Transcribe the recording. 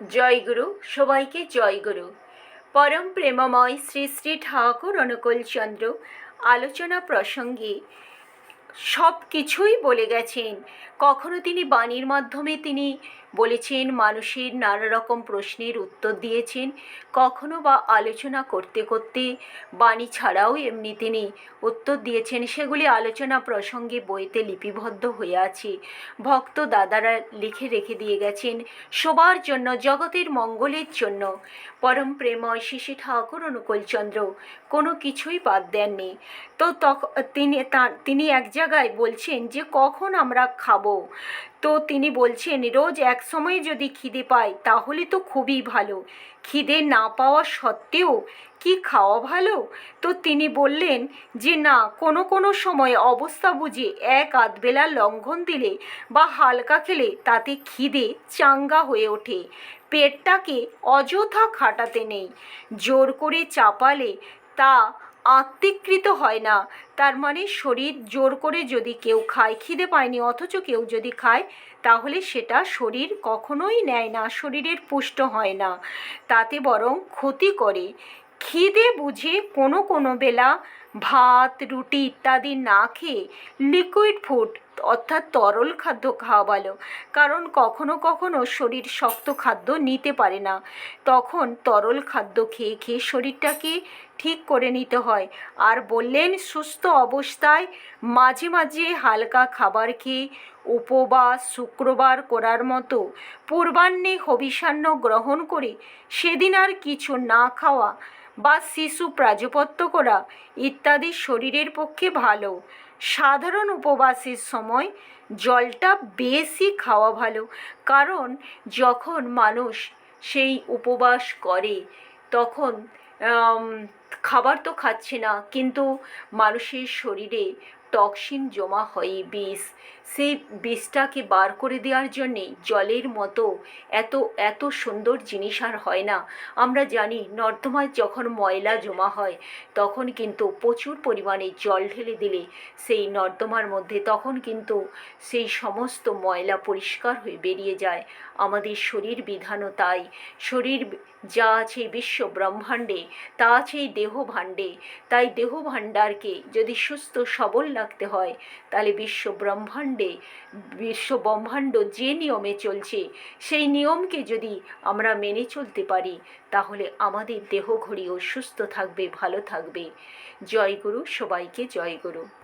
জয়গুরু সবাইকে জয় গুরু। পরম প্রেমময় শ্রী শ্রী ঠাকুর অনুকূলচন্দ্র আলোচনা প্রসঙ্গে সব কিছুই বলে গেছেন। কখনো তিনি বাণীর মাধ্যমে তিনি বলেছেন, মানুষের নানা রকম প্রশ্নের উত্তর দিয়েছেন। কখনো বা আলোচনা করতে করতে বাণী ছাড়াও এমনি তিনি উত্তর দিয়েছেন। সেগুলি আলোচনা প্রসঙ্গে বইতে লিপিবদ্ধ হয়ে আছে। ভক্ত দাদারা লিখে রেখে দিয়ে গেছেন সবার জন্য, জগতের মঙ্গলের জন্য। পরম প্রেময় শিশি ঠাকুর অনুকূলচন্দ্র কোনো কিছুই বাদ দেননি। তো তিনি তিনি এক জায়গায় বলছেন যে, কখন আমরা খাব? তো তিনি বলছেন, রোজ এক সময় যদি খিদে পাই তাহলে তো খুবই ভালো। খিদে না পাওয়া সত্ত্বেও কি খাওয়া ভালো? তো তিনি বললেন যে, না, কোনো কোনো সময় অবস্থা বুঝে এক আধবেলা লঙ্ঘন দিলে বা হালকা খেলে তাতে খিদে চাঙ্গা হয়ে ওঠে। পেটটাকে অযথা খাটাতে নেই। জোর করে চাপালে তা আত্মিকৃত হয় না। তার মানে শরীর জোর করে যদি কেউ খায়, খিদে পায়নি, অথচ কেউ যদি খায়, তাহলে সেটা শরীর কখনোই নেয় না, শরীরের পুষ্ট হয় না। তাতে বরং ক্ষতি করে। খিদে বুঝে কোনো কোনো বেলা ভাত, রুটি ইত্যাদি না খেয়ে লিকুইড ফুড অর্থাৎ তরল খাদ্য খাওয়া ভালো কারণ কখনো কখনো শরীর শক্ত খাদ্য নিতে পারে না। তখন তরল খাদ্য খেয়ে খেয়ে শরীরটাকে ঠিক করে নিতে হয়। আর বললেন, সুস্থ অবস্থায় মাঝে মাঝে হালকা খাবার খেয়ে উপবাস শুক্রবার করার মতো পূর্বাহ্নে হবিষান্ন গ্রহণ করে সেদিন আর কিছু না খাওয়া বা শিশু প্রাজপত্য করা ইত্যাদি শরীরের পক্ষে ভালো। সাধারণ উপবাসের সময় জলটা বেশি খাওয়া ভালো, কারণ যখন মানুষ সেই উপবাস করে, তখন খাবার তো খাচ্ছে না, কিন্তু মানুষের শরীরে টক্সিন জমা হয় বিষ। সেই বিষটাকে বার করে দেওয়ার জন্যে জলের মতো এত এত সুন্দর জিনিস আর হয় না। আমরা জানি নর্দমায় যখন ময়লা জমা হয়, তখন কিন্তু প্রচুর পরিমাণে জল ঢেলে দিলে সেই নর্দমার মধ্যে তখন কিন্তু সেই সমস্ত ময়লা পরিষ্কার হয়ে বেরিয়ে যায়। আমাদের শরীর বিধানও তাই। শরীর যা আছে বিশ্ব ব্রহ্মাণ্ডে, তা আছে দেহ ভাণ্ডে তাই দেহ ভাণ্ডারকে যদি সুস্থ সবল রাখতে হয়। তাহলে বিশ্ব ব্রহ্মাণ্ডে, বিশ্ব ব্রহ্মাণ্ড যে নিয়মে চলছে, সেই নিয়মকে যদি আমরা মেনে চলতে পারি, তাহলে আমাদের দেহ ঘড়িও সুস্থ থাকবে, ভালো থাকবে। জয় গুরু, সবাইকে জয় গুরু।